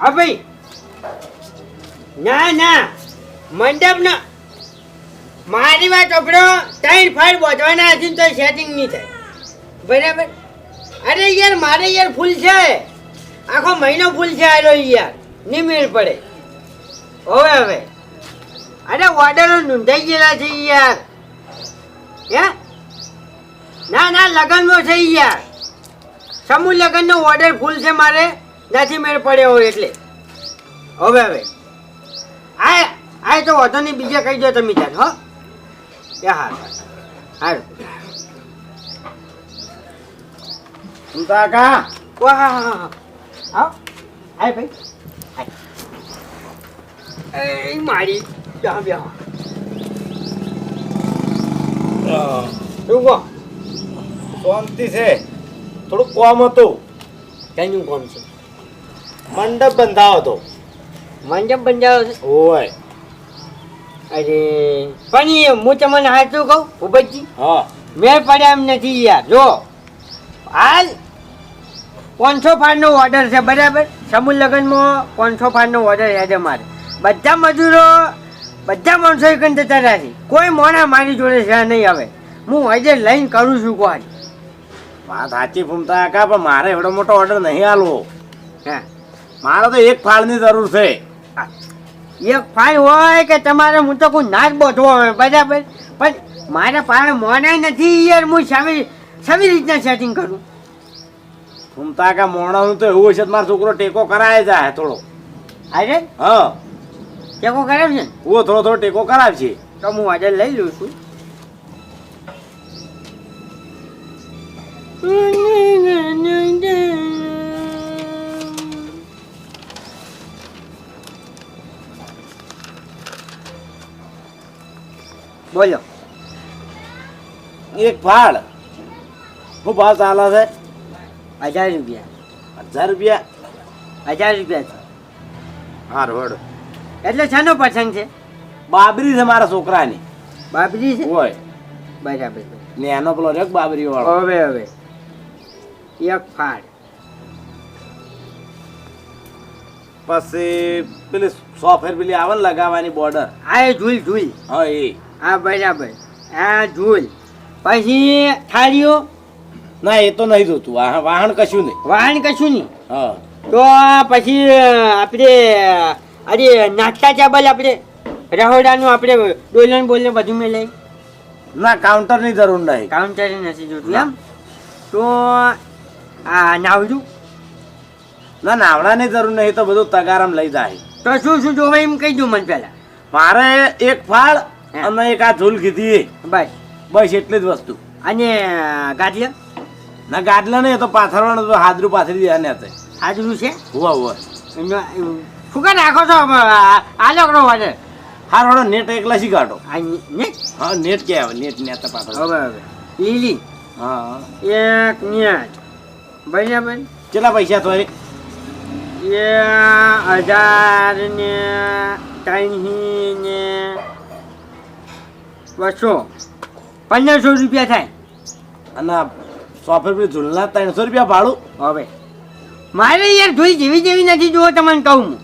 હા ભાઈ. ના ના. મંડપ ના મારી વાત ચોપડો ત્રણ ફાઈલ બોધવાના ને તો સેટિંગ નહીં થાય. બરાબર? અરે યાર, મારે યાર ફૂલ છે. આખો મહિનો ફૂલ છે આલો યાર. નહીં મેળ પડે. હવે હવે. અરે ઓર્ડરો નોંધાઈ ગયેલા છે યાર. હે? ના ના, લગ્નનો છે યાર. સમૂહ લગ્નનો ઓર્ડર ફૂલ છે મારે. નથી મેળ પડ્યો હોય એટલે. હવે હવે. આ આ તો વધુ નહીં બીજા કહી દો તમે ત્યાં હો. એ હા હારું. કાકા વાહ હા હા હા આવ. આય ભાઈ. એ મારી બેહો બેહો શું કહો? શાંતિ છે. થોડું કોમ હતું. કઈનું કોમ છે? મંડપ બંધાવો હતો. મંડપ બંધાવો હોય. અરે પણ એ હું તમને સાચું કહું ભૂપતજી? હા. મેળ પડ્યા એમ નથી યાર જો. હાલ પાંચસો ફાળનો ઓર્ડર છે બરાબર? સમૂહ લગ્નમાં પાંચસો ફાળનો ઓર્ડર છે છે મારે. બધા મજૂરો બધા માણસો એક જતા રહ્યા છે. કોઈ મોણા મારી જોડે છે નહીં હવે. હું આજે લઈને કરું છું કોઈ. વાત સાચી ફૂમતા કા પણ મારે એવડો મોટો ઓર્ડર નહીં આલવો. હા. મારે તો એક ફાળની જરૂર છે. એક ફાળ હોય કે તમારે હું તો કોઈ નાચ બોધવો હોય બરાબર? પણ મારે પાસે મોનાય નથી યાર હું સાવી સાવી રીતના સેટિંગ કરું. ઘૂમતા કે મોણાનું તો એવું છે મારો છોકરો ટેકો કરાય જાય થોડો. અરે? હા. ટેકો કરાવ છે ઓ થોડો થોડો ટેકો કરાવ છે તો હું આજે લઈ લઉં છું. બોલો એક ફાળ શું ભાવ ચાલે છે? હજાર રૂપિયા. હજાર રૂપિયા? હજાર રૂપિયા છે. હા રોડ એટલે શાનો પ્રસંગ છે? બાબરી છે મારા છોકરાની. બાબરી છે? હોય. બરાબર. ને એનો પેલો રેક બાબરી વાળો હવે હવે. એક ફાડ પછી પેલી સોફેર પેલી આવે ને લગાવવાની બોર્ડર આ એ ઝૂલ ઝૂલ હા એ. હા બરાબર. આ જોઈ પછી થાળીઓ? ના એ તો નહીં જોતું. વાહન વાહન કશું નહીં. વાહન કશું નહીં? હા. તો પછી આપણે અરે નાખ્યા ચાબલ આપણે? રહોડાનું આપણે ડોલન બોલને બધું મેં લઈ? ના કાઉન્ટરની જરૂર નહીં. કાઉન્ટર નથી જોતું એમ? તો આ નાવડું? ના નાવડાની જરૂર નહીં તો બધું તગારમ લઈ જાય. તો શું શું જોવે એમ કહી દઉં મને પહેલાં. મારે એક ફાળ. અને એક આ ઝૂલ કીધી. બસ. બસ એટલી જ વસ્તુ. અને ગાદલા? ના ગાડલા નહીં તો પાથરવાનું તો હાદરું પાથરી દે ને તે હાજરું છે? હોવા હોવા. શું કાં રાખો છો આ આ વાજે હાર વાળો. નેટ એકલા શી કાઢો નેટ? હા નેટ કે આવે? નેટ ને તો પાછળ હવે હવે. લીલી. હા. એક નેટ. બરાબર? કેટલા પૈસા તો એ એ હજાર ને ત્રણસી ને બસો. પંદરસો રૂપિયા થાય. અને સોફે પેલી ઝૂલના ત્રણસો રૂપિયા ભાડું? હવે. મારે યાર જોઈ જેવી જેવી નથી જુઓ તમને કહું હું.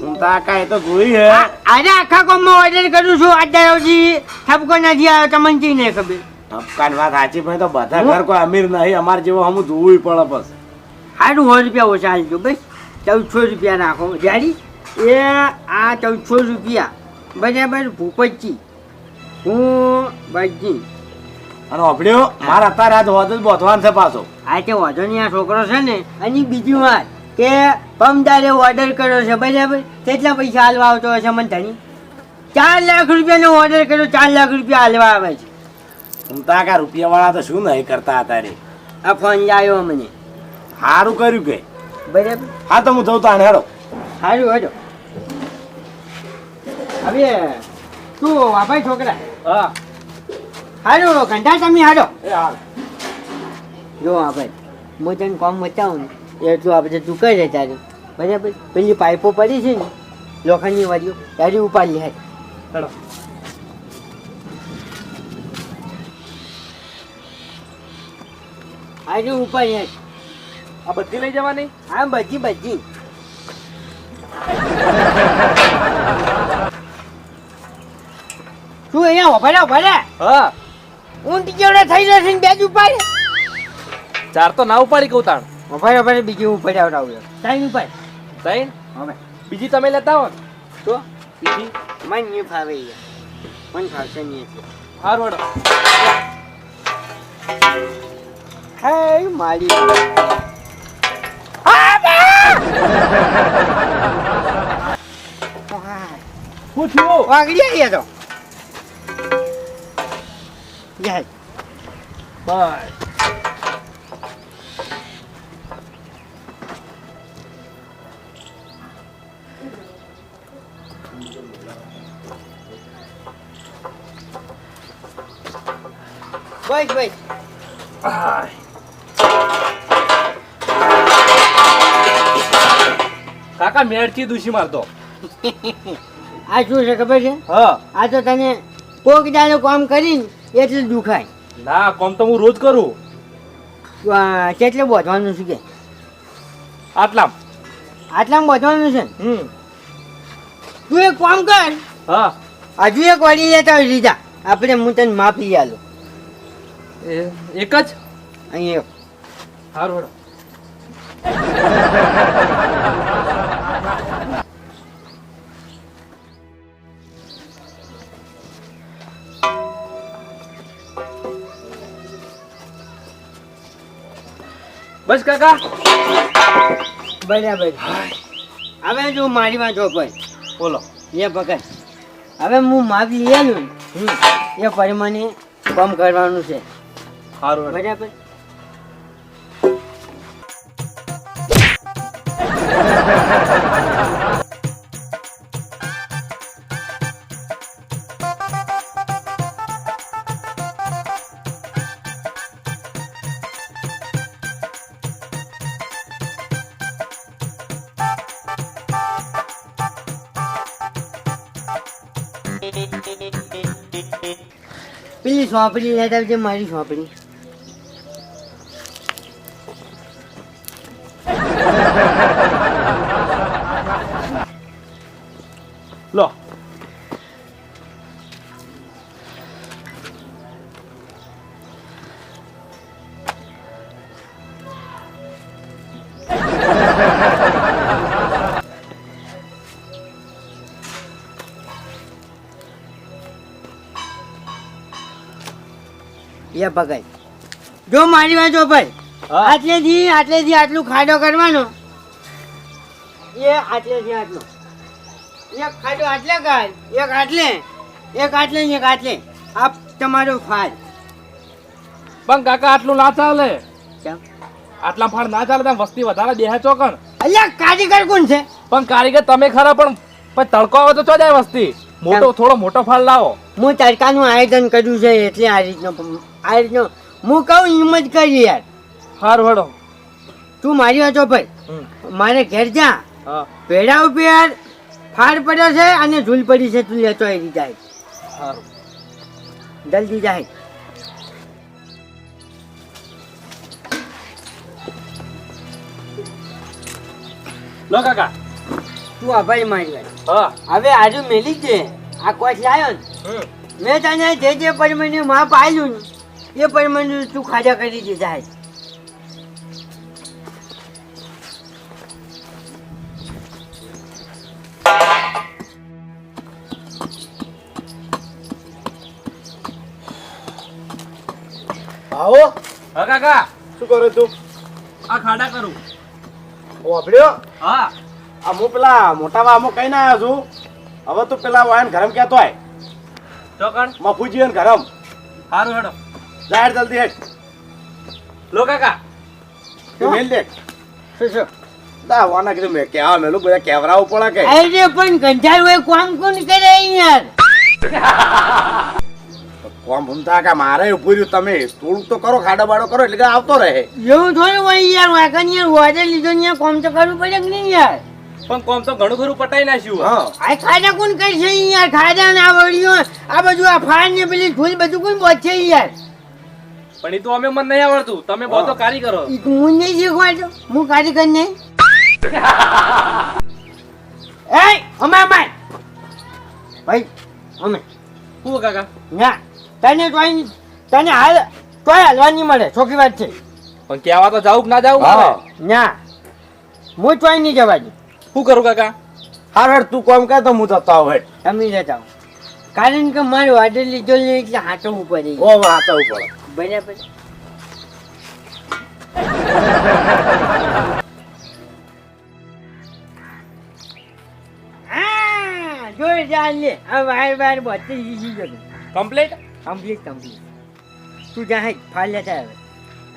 હું તો આ એ તો જોઈ હે. આજે આખા કોમમાં ઓર્ડર કરું છું. આજ સુધી ઠપકો નથી આવ્યો તમને જી નહીં ખબર. ઠપકાની વાત સાચી પણ તો બધા ઘર કોઈ અમીર નહીં. અમારે જેવો હમ જોવું પડે બસ. સારું સો રૂપિયા ઓછા હાલજો ભાઈ ચૌદસો રૂપિયા નાખો જાડી? એ આ ચૌદસો રૂપિયા. બરાબર ભૂપતજી. હું બજી. અને ઓભળ્યો મારે અત્યારે આજ હોદ જ બોધવાન છે પાછો. આ તે નહીં આ છોકરો છે ને અને બીજી વાત કે પમદારે ઓર્ડર કર્યો છે બરાબર? કેટલા પૈસા હાલવા આવતો હશે મને ધણી? ચાર લાખ રૂપિયાનો ઓર્ડર કર્યો ચાર લાખ રૂપિયા હાલવા આવે છે. તો આ કા રૂપિયા તો શું નહીં કરતા અત્યારે? આ ફોન લાવ્યો મને. સારું કર્યું કે. બરાબર? હા તો હું જઉં તો આને હેડો. સારું હજો હવે શું વાપાય છોકરા. હા. હાલો ઘંટા તમે એ જો આપણે હું તને કોમ બતાવું ને એટલું આપણે તું કરે તારે. બરાબર? પેલી પાઇપો પડી છે ને લોખંડની વાળીઓ ત્યારે ઉપાડી લે હેડો. આજે ઉપાડી લે આ બધી લઈ જવાની? હા બધી બધી. તું અહીંયા ઊભા રહે, ઊભા રહે. હા. ઊંટ જેવડો થઈ જશે ને બેજ ઉપાડ. ચાર તો ના ઉપાડી કહું તાણ ઊભા રહે, ઊભા રહે, બીજી ઉપાડે આવડાવું ટાઈમ ઉપાડ. તઈ હવે બીજી તમે લેતા હો ને. તો બીજી. મન નહીં ફાવે યાર મન ફાવશે નહીં હાર વડો હે મારી શું થયું વાગડી આવી તો. જાય બસ wait. બસ કાકા મેળથી દુશી મારતો. આ શું છે ખબર છે? હા. આ તો તને કોક દાડો કામ કરીને એટલે દુખાય. ના કોમ તો હું રોજ કરું. કેટલે બોધવાનું છે કે? આટલા આટલામાં બોધવાનું છે? હમ. તું એક કામ કર. હા. હજુ એક વાળી લેતા હોય લીધા. આપણે હું તને માફી આલો. એક જ? અહીંયા હારું. બસ કાકા. બરાબર. હવે જો મારી માં જો ભાઈ. બોલો. એ પકડ હવે હું માફી લેલું એ પરિમાણે કામ કરવાનું છે. સારું બરાબર? સોંપડી લેતા આવજે મારી સોંપડી લો. એ ભગાઈ જો મારી વાત જો ભાઈ. આટલેથી આટલેથી આટલું ખાડો કરવાનો? એ આટલેથી આટલો. એક ખાડો આટલે ગાય એક આટલે એક આટલે એક આટલે. આ તમારો ફાળ પણ કાકા આટલું ના ચાલે. આટલા ફાળ ના ચાલે તમે વસ્તી વધારે દેહે ચોકણ અલ્યા કારીગર કોણ છે? પણ કારીગર તમે ખરા પણ પણ તડકો આવે તો ચો જાય વસ્તી? મોટો થોડો મોટો ફાળ લાવો. હું તડકાનું આયોજન કર્યું છે એટલે આ રીતનો આ રીતનો હું કહું એમ જ કરી યાર. હાર હેડો તું મારી વાંચો ભાઈ મારે ઘેર જા. હા. ઉપર યાર ફાળ પડ્યો છે અને ઝૂલ પડી છે તું લેતો આવી જાય. હારું. જલ્દી જાય. લો કાકા. તું આભારી મારી હા. હવે આજુ મેલી જ છે. આ કોચ લાયો ને. મેં તને જે જે પરમાણે માપ આલ્યું ને એ પરમાણે તું ખાજા કરી દીધા આવો. હા કાકા. શું કરો તું આ ખાડા કરું. વાપર્યો હા. આ હું પેલા મોટા કઈ ના આવ્યો છું. હવે તું પેલા વાયન ગરમ કહેતો હોય ચોકણ મફુજી ને ગરમ હારું હેડો. જાહેર જલ્દી હેઠ લો કાકા. મેલ દે. શું શું? દા વાના કીધું મેં કેવા મેલું બધા કેવરા ઉપડા કે. અરે પણ ગંજાર હોય કોમ કોણ કરે યાર કોમ ભૂમતા કે મારે ઉભું તમે. થોડુંક તો કરો ખાડો બાડો કરો એટલે આવતો રહે. એવું થોડું હોય યાર વાકન યાર વાજે લીધો ને યાર કોમ તો કરવું પડે કે નહીં યાર? પણ કોમ તો ઘણું ખરું પટાઈ નાખ્યું આ ખાડા કોણ કરશે યાર ખાડા ને આ વળીઓ આ બધું આ ફાળ ને પેલી ફૂલ બધું કોણ પહોંચે યાર પણ એ તો અમે મને નહીં આવડતું. તમે બહુ તો કારીગરો હું નહીં શીખવાડતો. હું કારીગર નહીં. એ અમે અમે ભાઈ અમે. હું કાકા? ના તને કોઈ તને હાલ કોઈ હાલવા નહીં મળે. ચોખ્ખી વાત છે. પણ કહેવા તો જાવું કે ના જાવું ના. હું ચોઈ નહીં જવા દઉં. શું કરું કાકા? હાર હેડ તું કોમ કર તો હું જતો આવું હેડ. તમે જતા હો. કારણ કે મારી ઓર્ડર લીધો ને એટલે હાથો ઉપર ઓ વાતા ઉપર. બરાબર. હા જોઈ ચાલ લે. હવે વાર વાર બધી જીસી જતો કમ્પ્લીટ કમ્પ્લીટ કમ્પ્લીટ તું જા હે ફાળ લેતા આવે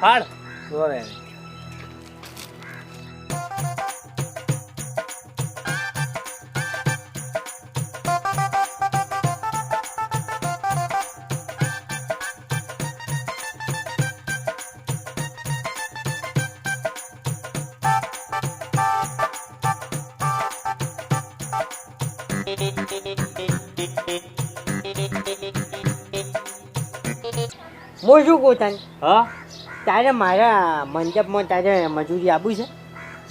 ફાળ? હવે. હું શું કહું તને? હા? તારે મારા મંડપમાં તારે મજૂરી આપવી છે?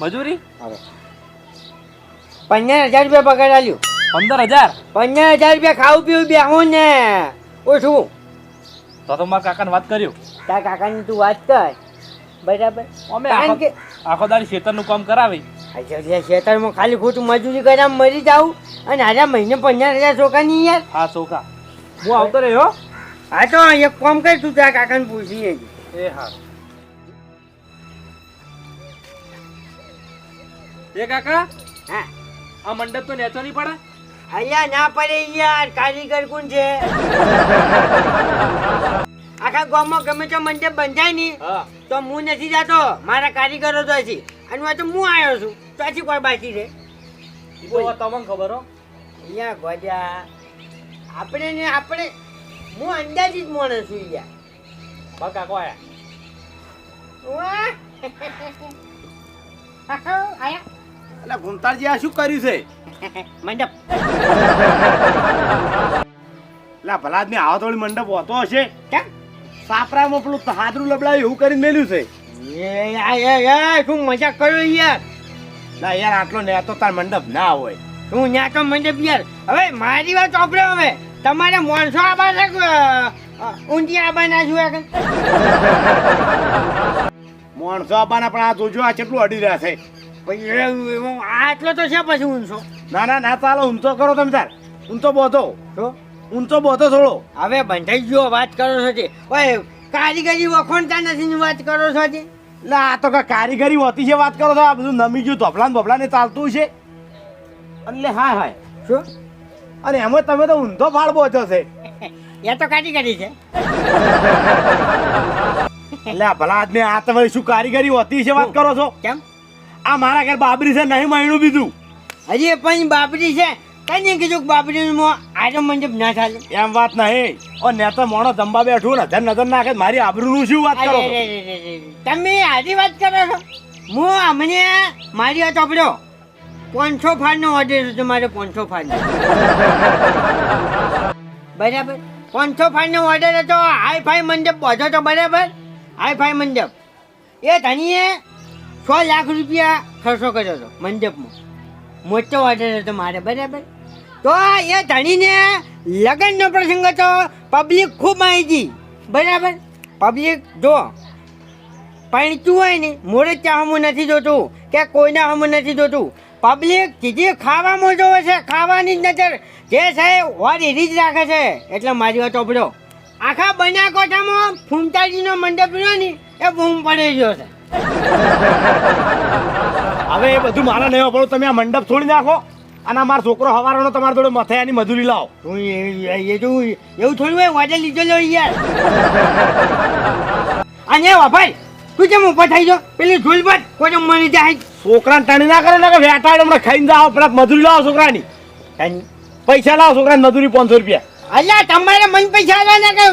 મજૂરી? પંદર હજાર રૂપિયા પગાર આલ્યું. પંદર હજાર? પંદર હજાર રૂપિયા ખાવું પીવું બે હું ને. ઓછું તો તો મારા કાકાને વાત કર્યું. તાર કાકાની તું વાત કર. બરાબર? અમે આખો દાડી ખેતરનું કામ કરાવી. ખેતરમાં ખાલી ખોટું મજૂરી કર્યા મરી જાઉં. અને આજે મહિને પંદર હજાર છોકરાની યાર. હા ચોખા હું આવતો રહ્યો હા તો એક કોમ કર તું તારા કાકાને પૂછી લેજે એ હા. એ કાકા હા. આ મંડપ તો નેચો નહીં પડે? અહીંયા ના પડે યાર કારીગર કોણ છે? આખા ગામમાં ગમે તો મંડપ બંધાય નહીં તો હું નથી જાતો મારા કારીગરો તો હજી. અને હું તો હું આવ્યો છું તો હજી કોઈ બાકી છે? તમને ખબર હો. અહીંયા ગોજા. આપણે ને આપણે હું અંદાજિત માણસ છું યાર. બકા કાકો આયા એટલે ભૂમતાળજી આ શું કર્યું છે? મંડપ. લા ભલા આદમી આવો થોડી મંડપ હોતો હશે? સાપરામાં પેલું હાદરું લબડાયું એવું કરીને મેલ્યું છે? શું મજાક કર્યો યાર? ના યાર આટલો ને તો તાર મંડપ ના હોય. શું ન્યા તો મંડપ યાર? હવે મારી વાત ચોપડે હવે. તમારે માણસો આબા છે કે અ, ઊંધિયા આબા ના જોયા કે માણસો આપવાના પણ આ જોજો આ કેટલું અડી રહ્યા છે. પછી આટલો તો છે પછી ઊંચો ના ના ના ચાલો ઊંચો કરો તમે તાર. ઊંચો બોધો. ઊંચો બોધો થોડો. હવે બંધાઈ ગયો વાત કરો છો તે ઓય કારીગરી વખોણતા નથી વાત કરો છો તે એટલે આ તો કારીગરી હોતી છે વાત કરો છો. આ બધું નમી ગયું ધોપલા ને બોપલા ને ચાલતું છે. એટલે હા હા શું? અને એમાં તમે તો ઊંધો ફાળ બોધો છે. એ તો કારીગરી છે. એટલે ભલા આદમી આ તમારી શું કારીગરી હોતી છે વાત કરો છો? કેમ? આ મારા ઘર બાબરી છે નહીં માયણું બીજું. હજી પણ બાબરી છે. કઈ કીધું કે બાબરીમાં આજો મંડપ ના ચાલે. એમ વાત નહીં. ઓ ને તો મોણો જમવા બેઠું નજર નજર નાખે મારી આબરૂનું શું વાત કરો. તમે આજી વાત કરો છો? હું અમને મારી વાત ચોપડો પાંચસો ફાળનો ઓર્ડર છે તમારે પાંચસો ફાળનો બરાબર? પાંચસો ફાળનો ઓર્ડર હતો હાઈ ફાઈ મંડપ પહોંચો તો બરાબર? હાઈ ફાઈ મંડપ. એ ધણીએ સો લાખ રૂપિયા ખર્ચો કર્યો હતો મંડપમાં. મોટો ઓર્ડર હતો મારે બરાબર? તો એ ધણીને લગ્નનો પ્રસંગ હતો. પબ્લિક ખૂબ માહિતી. બરાબર? પબ્લિક જો પૈણતું હોય ને મોડે ત્યાં હમું નથી જોતું કે કોઈને હમું નથી જોતું. પબ્લિક સીધી ખાવામાં જોવે છે ખાવાની જ નજર. જે છે વાર એરી જ રાખે છે. એટલે મારી વાત ઓપડો આખા બનાસકાંઠામાં ફૂમતાજીનો મંડપ રહ્યો ને એ બૂમ પડી ગયો છે. હવે એ બધું મારા નહીં પડો તમે આ મંડપ છોડી નાખો અને અમાર છોકરો હવારનો તમારા જોડે મથાયાની મજૂરી લાવો. એ- એ એવું થોડું હોય વાજે લીધેલો યાર. અને વાભાઈ તું કેમ ઉપર થઈ જો પેલી ધૂલબત કોઈ મરી જાય? છોકરાને તણી ના કરો ને કે વેટાડ હમણાં ખાઈને જાઓ. પેલા મજૂરી લાવો છોકરાની. પૈસા લાવો છોકરાની મજૂરી પાંચસો રૂપિયા. અલ્યા તમારે મન પૈસા આલવાના કે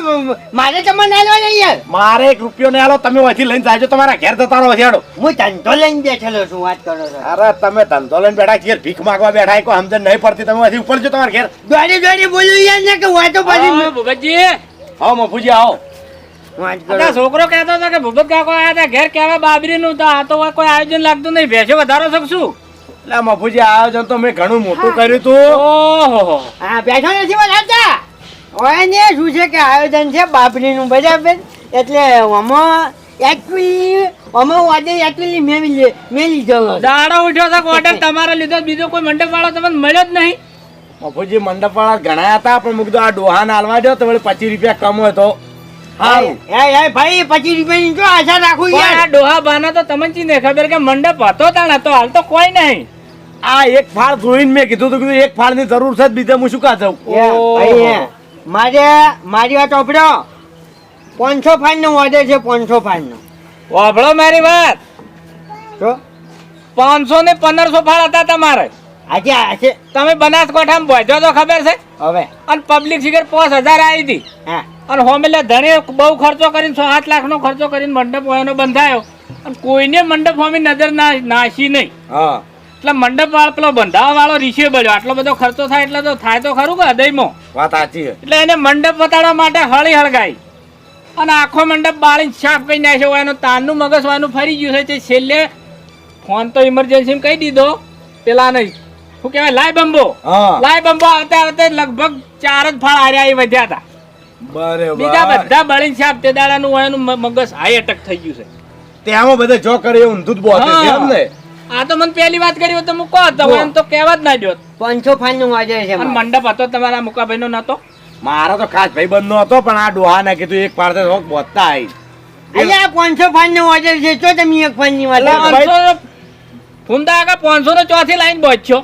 મારે તમને આલવાના યાર. મારે એક રૂપિયો નહીં આલો તમે અહીંથી લઈને જાજો તમારા ઘેર જતા રહો છેડો હું ધંધો લઈને બેઠેલો છું વાત કરો છો. અરે તમે ધંધો લઈને બેઠા ઘેર ભીખ માંગવા બેઠા કોઈ સમજણ નહીં પડતી તમે અહીંથી ઉપર જો તમારા ઘેર. દોડી દોડી બોલું યાર ને કે વાતો પછી ભગતજી. હા મફુજી આવો. છોકરો કહેતો હતો કે ભૂપત કાકો આયા હતા ઘેર કેવા બાબરી નું આ તો કોઈ આયોજન લાગતું નહીં. ભેંસો વધારો શકશું એટલે મફુજી આયોજન તો મેં ઘણું મોટું કર્યું તું. ઓહો. હા બેઠો નથી બોલાતા ઓય ને શું છે કે આયોજન છે? બાપરીનું બરાબર એટલે આમાં એકચ્યુઅલી આમાં વાદે એકચ્યુઅલી મેં લી- મેં લીધો દાડો ઉઠ્યો ઓર્ડર તમારો લીધો બીજો કોઈ મંડપ વાળો તમને મળ્યો જ નહીં. મફુજી મંડપ વાળા ઘણા હતા પણ મૂકતો આ આ ડોહાને હાલવા જો તો પચીસ રૂપિયા કમ હોય તો. ભાઈ પચીસ રૂપિયાની જો આશા રાખું આ યાર? ડોહા બાના તો તમને ચીને ખબર કે મંડપ હતો તાણ હતો હાલ તો કોઈ નહીં. આ એક ફાળ જોઈને મેં કીધું તું કીધું એક ફાળની જરૂર છે જ હું શું કા એ, મારે મારી વાત ચોપડો પાંચસો ફાઈન નો ઓર્ડર છે પાંચસો ફાઈન નો મારી વાત. તો? પાંચસો ને પંદરસો ફાળ હતા તમારે. આજે આજે. તમે બનાસકાંઠામાં પહોંચ્યો તો ખબર છે? હવે. અને પબ્લિક ફિગર પાંચ હજાર આવી હતી. હા. અને હોમ એટલે ધણે બહુ ખર્ચો કરીને સો સાત લાખનો ખર્ચો કરીને મંડપ એનો બંધાયો. અને કોઈને મંડપ હોમી નજર ના નાસી નહીં. હા. એટલે મંડપ વાળો પેલો બંધાવા વાળો રીશે બળ્યો. આટલો બધો ખર્ચો થાય એટલે તો થાય તો ખરું કે હૃદયમાં વાત સાચી એટલે એને મંડપ બતાડવા માટે હળી હળગાઈ. અને આખો મંડપ બાળીને સાફ કરી નાખ્યો હોય એનું તાનનું મગજ વાનું ફરી ગયું છે. તે છેલ્લે ફોન તો ઇમરજન્સી કહી દીધો. પેલા નહીં. શું કહેવાય? લાય બંબો લાય બંબો આવતા આવતા લગભગ ચાર જ ફાળ હાર્યા એ વધ્યા હતા. બીજા બધા બળીને સાહેબ તે દાડાનું હોય એનું મગજ હાઈ અટક થઈ ગયું છે. તેમાં બધા જો કરે એવું ઊંધું જ બોતે છે એમ ને? આ તો મને પહેલી વાત કરી તો મૂકો હતો એમ તો કહેવા જ ના જોત પાંચસો ફાઈન નો વાજે છે મંડપ હતો તમારા મુકાભાઈ નો નતો મારો તો ખાસ ભાઈ નો હતો પણ આ ડોહા ના કીધું એક પાડતે રોક બોતતા આવી અલ્યા પાંચસો ફાઈન નો વાજે છે તો તમે એક ફાઈનની વાત ફૂંદા આગળ પાંચસો ને ચોથી લાઈન પહોંચ્યો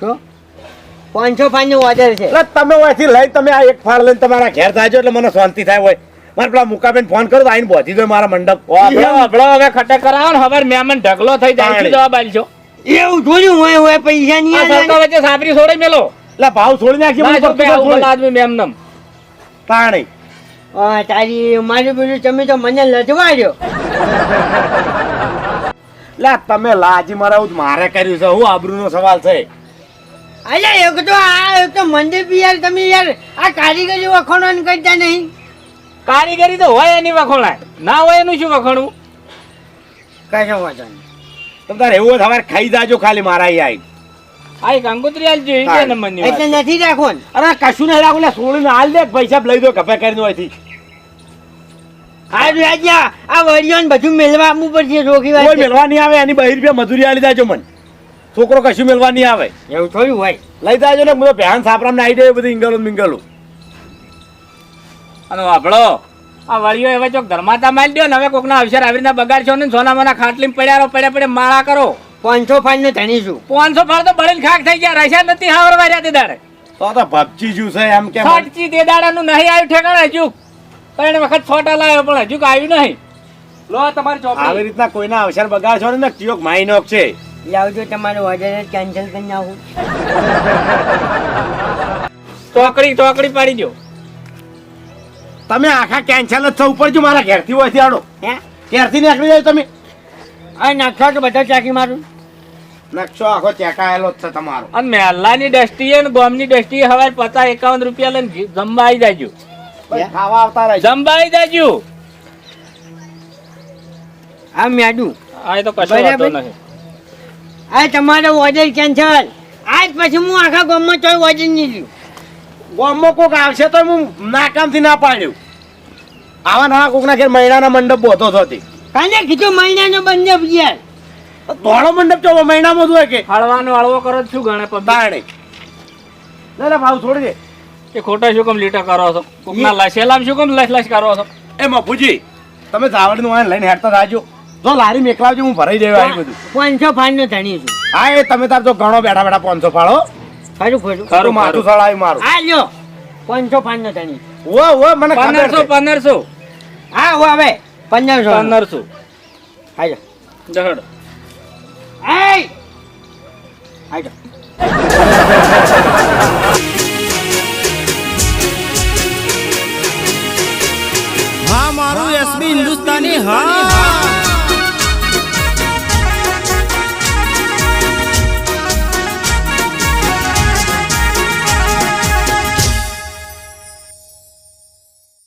શું? પાંચસો પાંચનું ઓર્ડર છે. એટલે તમે ઓયથી લઈ તમે આ એક ફાળ લઈને તમારા ઘેર થાય એટલે મને શાંતિ થાય હોય. મારે પેલા મુકાબેન ફોન કરો આઈને પહોંચી દો મારા મંડપ. હવે ખટક કરાવો ને હવે મેમન ઢગલો થઈ જાય. જવાબ આલશો એવું થોડું હોય હોય પૈસા ની સરકાર વચ્ચે સાબરી છોડે મેલો. એટલે ભાવ છોડી નાખી મને પડતું. બધા આદમી મેમનમ પાણી. તારી મારું પેલું તમે તો મને લજવાડ્યો. લે તમે લાજી મારા મારે કર્યું છે હું આબરૂનો સવાલ છે. અલ્યા એક તો આ એક તો મંદિર યાર તમે યાર આ કારીગરી વખોડવાનું કરતા નહીં. કારીગરી તો હોય એની વખોણાય. ના હોય એનું શું વખોણવું? કશો વાંધો નહીં. તમે તારે એવું હોય તો ખાઈ જાજો ખાલી મારા અહીં આઈ આ એક કંકોત્રી આલજો એ હા. બે નંબરની એટલે નથી રાખો ને અરે કશું નહીં રાખો લે છોડીને હાલ દે પૈસા લઈ દો કપે કરીને હોયથી આ રાજા આ વડિયો ને બધું મેળવા આપવું પડશે રોકી વાત કોઈ મેળવા નહીં આવે એની બહી રૂપિયા મજૂરી આલી દેજો મને. છોકરો કશું મેળવા નહીં આવે. એવું થોડું હોય. લઈ જાજો ને બધો તો ભેહાન સાપરામને આવી જાય બધી ઇંગલું મિંગલું અને વાપડો આ વળીઓ એવા ચોક ધર્માતા મારી દો ને હવે કોકના અવસર આવી રીતના બગાડશો ને સોના મોના ખાટલી પડ્યા રહો, પડ્યા પડ્યા માળા કરો. પાંચસો ફાળ ને ધણી છું. પાંચસો ફાળ તો બળીને ખાક થઈ ગયા રહેશે નથી હાવરવા રહ્યા તે દાડે. તો તો ભપચી જ્યુ છે એમ કે ભપચી તે દાડાનું નહીં આવ્યું ઠેકાણે હજુ. ત્રણ વખત છોટા લાવ્યો પણ હજુ આવ્યું નહીં. લો તમારી ચોપડી. આવી રીતના કોઈના અવસર બગાડશો ને ચિયોક માઇનોક છે. લાવજો તમારો ઓર્ડર કેન્સલ કરી નાખું. ચોકડી ચોકડી પાડી દો તમે આખા કેન્સલ જ છો ઉપર જો મારા ઘેરથી હોય આડો હે? ઘેરથી નીકળી જાય તમે. આ નાખો તો બધા ચાકી મારું. નકશો આખો ચેકાયેલો જ છે તમારો. અને મહેલાની દ્રષ્ટિએ ને ગોમની દ્રષ્ટિએ હવે પચાસ એકાવન રૂપિયા લઈને જમવાઈ જમવા આવી જાજો. ખાવા આવતા રહે જમવા આવી જાજો. આ મેડું. આ તો કશો વાતો નહીં આ તમારો ઓર્ડર કેન્સલ. આજ પછી હું આખા ગામમાં તોય ઓર્ડર નહીં લઉં ગામમાં કોક આવશે તો હું નાકામથી ના પાડ્યું. આવા નવા કોકના ઘેર મહિનાના મંડપ બોતો થતી કાને કીધું મહિનાનો મંડપ યાર. ધોળો મંડપ ચોવો મહિનામાં જ હોય કે? હળવાનો હળવો કરો શું ગણે પતાડે ના ના ભાવ છોડી દે. કે ખોટા શું કેમ લીટા કરો છો? કોકના લસેલામ શું કેમ લાશ લાશ કરો છો? એ મફુજી તમે જાવડનું આને લઈને હેડતા જાજો. જો લારી મેકલાવજો હું ભરાઈ દેવા આવી બધું. પાંચસો ફાઈન નો ધણી છું. હા એ તમે તાર તો ઘણો બેઠા બેઠા પાંચસો ફાળો ખરું ખરું ખરું, માથું. સળાવી મારું. હા લ્યો પાંચસો ફાઈન નો ધણી ઓ ઓ મને પંદરસો પંદરસો. હા ઓ હવે પંદરસો. પંદરસો. હાજો જહડ એય હાજો હા મારું એસબી હિન્દુસ્તાની હા.